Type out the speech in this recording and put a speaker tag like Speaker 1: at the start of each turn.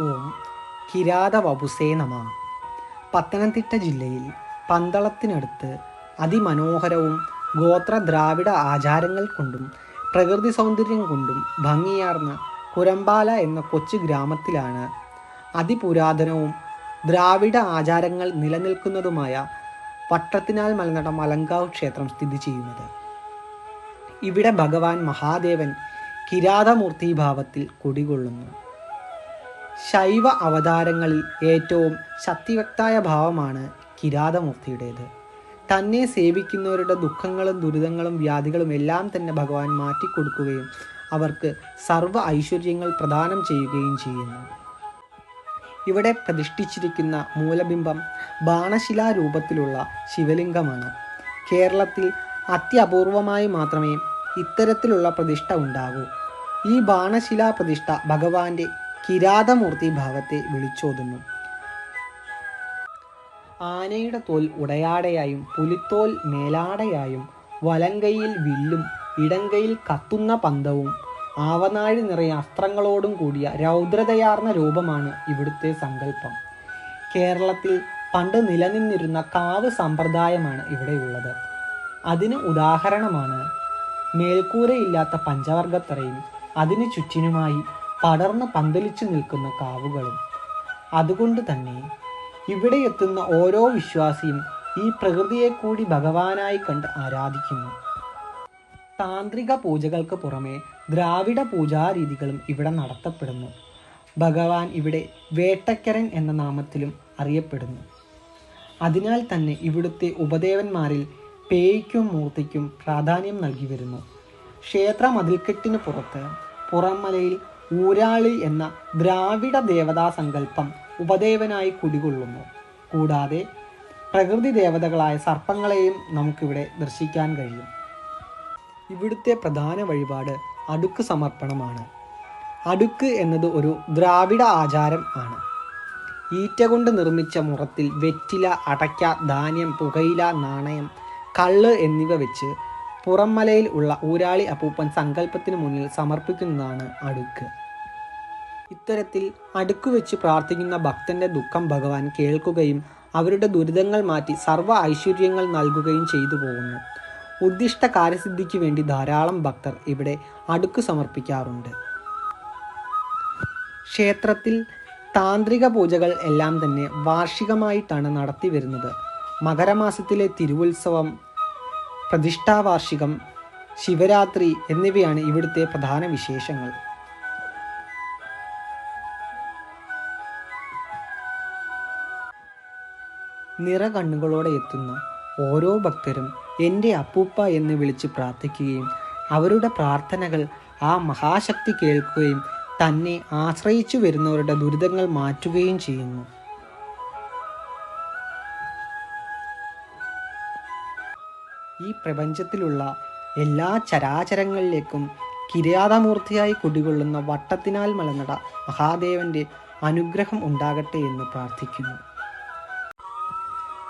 Speaker 1: ഓം കിരാത വപുസേ നമ. പത്തനംതിട്ട ജില്ലയിൽ പന്തളത്തിനടുത്ത് അതിമനോഹരവും ഗോത്ര ദ്രാവിഡ ആചാരങ്ങൾ കൊണ്ടും പ്രകൃതി സൗന്ദര്യം കൊണ്ടും ഭംഗിയാർന്ന കുരമ്പാല എന്ന കൊച്ചു ഗ്രാമത്തിലാണ് അതിപുരാതനവും ദ്രാവിഡ ആചാരങ്ങൾ നിലനിൽക്കുന്നതുമായ വട്ടത്തിനാൽ മലനട മലങ്കാവ് ക്ഷേത്രം സ്ഥിതി ചെയ്യുന്നത്. ഇവിടെ ഭഗവാൻ മഹാദേവൻ കിരാതമൂർത്തി ഭാവത്തിൽ കുടികൊള്ളുന്നു. ശൈവ അവതാരങ്ങളിൽ ഏറ്റവും ശക്തിവക്തായ ഭാവമാണ് കിരാതമൂർത്തിയുടേത്. തന്നെ സേവിക്കുന്നവരുടെ ദുഃഖങ്ങളും ദുരിതങ്ങളും വ്യാധികളും എല്ലാം തന്നെ ഭഗവാൻ മാറ്റിക്കൊടുക്കുകയും അവർക്ക് സർവ ഐശ്വര്യങ്ങൾ പ്രദാനം ചെയ്യുകയും ചെയ്യുന്നു. ഇവിടെ പ്രതിഷ്ഠിച്ചിരിക്കുന്ന മൂലബിംബം ബാണശിലാ രൂപത്തിലുള്ള ശിവലിംഗമാണ്. കേരളത്തിൽ അത്യപൂർവമായി മാത്രമേ ഇത്തരത്തിലുള്ള പ്രതിഷ്ഠ ഉണ്ടാകൂ. ഈ ബാണശിലാ പ്രതിഷ്ഠ ഭഗവാന്റെ കിരാതമൂർത്തി ഭാവത്തെ വിളിച്ചോതുന്നു. ആനയുടെ തോൽ ഉടയാടയായും പുലിത്തോൽ മേലാടയായും വലങ്കയിൽ വില്ലും ഇടങ്കയിൽ കത്തുന്ന പന്തവും ആവനാഴി നിറയെ അസ്ത്രങ്ങളോടും കൂടിയ രൗദ്രതയാർന്ന രൂപമാണ് ഇവിടുത്തെ സങ്കല്പം. കേരളത്തിൽ പണ്ട് നിലനിന്നിരുന്ന കാവ് സമ്പ്രദായമാണ് ഇവിടെയുള്ളത് അതിന് ഉദാഹരണമാണ് മേൽക്കൂരയില്ലാത്ത പഞ്ചവർഗത്തറയും അതിനു ചുറ്റിനുമായി പടർന്ന് പന്തലിച്ചു നിൽക്കുന്ന കാവുകളും. അതുകൊണ്ട് തന്നെ ഇവിടെ എത്തുന്ന ഓരോ വിശ്വാസിയും ഈ പ്രകൃതിയെ കൂടി ഭഗവാനായി കണ്ട് ആരാധിക്കുന്നു. താന്ത്രിക പൂജകൾക്ക് പുറമെ ദ്രാവിഡ പൂജാരീതികളും ഇവിടെ നടത്തപ്പെടുന്നു. ഭഗവാൻ ഇവിടെ വേട്ടക്കരൻ എന്ന നാമത്തിലും അറിയപ്പെടുന്നു. അതിനാൽ തന്നെ ഇവിടുത്തെ ഉപദേവന്മാരിൽ പേയ്ക്കും മൂർത്തിക്കും പ്രാധാന്യം നൽകി വരുന്നു. ക്ഷേത്ര മതിൽക്കെട്ടിന് പുറത്ത് പുറംമലയിൽ ഊരാളി എന്ന ദ്രാവിഡ ദേവതാ സങ്കല്പം ഉപദേവനായി കുടികൊള്ളുന്നു. കൂടാതെ പ്രകൃതി ദേവതകളായ സർപ്പങ്ങളെയും നമുക്കിവിടെ ദർശിക്കാൻ കഴിയും. ഇവിടുത്തെ പ്രധാന വഴിപാട് അടുക്ക് സമർപ്പണമാണ്. അടുക്ക് എന്നത് ഒരു ദ്രാവിഡ ആചാരം ആണ്. ഈറ്റ കൊണ്ട് നിർമ്മിച്ച മുറത്തിൽ വെറ്റില അടയ്ക്ക ധാന്യം പുകയില നാണയം കള്ള് എന്നിവ വെച്ച് പുറംമലയിൽ ഉള്ള ഊരാളി അപ്പൂപ്പൻ സങ്കല്പത്തിന് മുന്നിൽ സമർപ്പിക്കുന്നതാണ് അടുക്ക്. ഇത്തരത്തിൽ അടുക്ക് വെച്ച് പ്രാർത്ഥിക്കുന്ന ഭക്തന്റെ ദുഃഖം ഭഗവാൻ കേൾക്കുകയും അവരുടെ ദുരിതങ്ങൾ മാറ്റി സർവ ഐശ്വര്യങ്ങൾ നൽകുകയും ചെയ്തു പോകുന്നു. ഉദ്ദിഷ്ട കാര്യസിദ്ധിക്ക് വേണ്ടി ധാരാളം ഭക്തർ ഇവിടെ അടുക്ക് സമർപ്പിക്കാറുണ്ട്. ക്ഷേത്രത്തിൽ താന്ത്രിക പൂജകൾ എല്ലാം തന്നെ വാർഷികമായിട്ടാണ് നടത്തി വരുന്നത് മകരമാസത്തിലെ തിരുവുത്സവം പ്രതിഷ്ഠാവാർഷികം ശിവരാത്രി എന്നിവയാണ് ഇവിടുത്തെ പ്രധാന വിശേഷങ്ങൾ. നിറ കണ്ണുകളോടെ എത്തുന്ന ഓരോ ഭക്തരും എന്റെ അപ്പൂപ്പ എന്ന് വിളിച്ച് പ്രാർത്ഥിക്കുകയും അവരുടെ പ്രാർത്ഥനകൾ ആ മഹാശക്തി കേൾക്കുകയും തന്നെ ആശ്രയിച്ചു വരുന്നവരുടെ ദുരിതങ്ങൾ മാറ്റുകയും ചെയ്യുന്നു. ഈ പ്രപഞ്ചത്തിലുള്ള എല്ലാ ചരാചരങ്ങളിലേക്കും കിരാതമൂർത്തിയായി കുടികൊള്ളുന്ന വട്ടത്തിനാൽ മലനട മഹാദേവന്റെ അനുഗ്രഹം ഉണ്ടാകട്ടെ എന്ന് പ്രാർത്ഥിക്കുന്നു.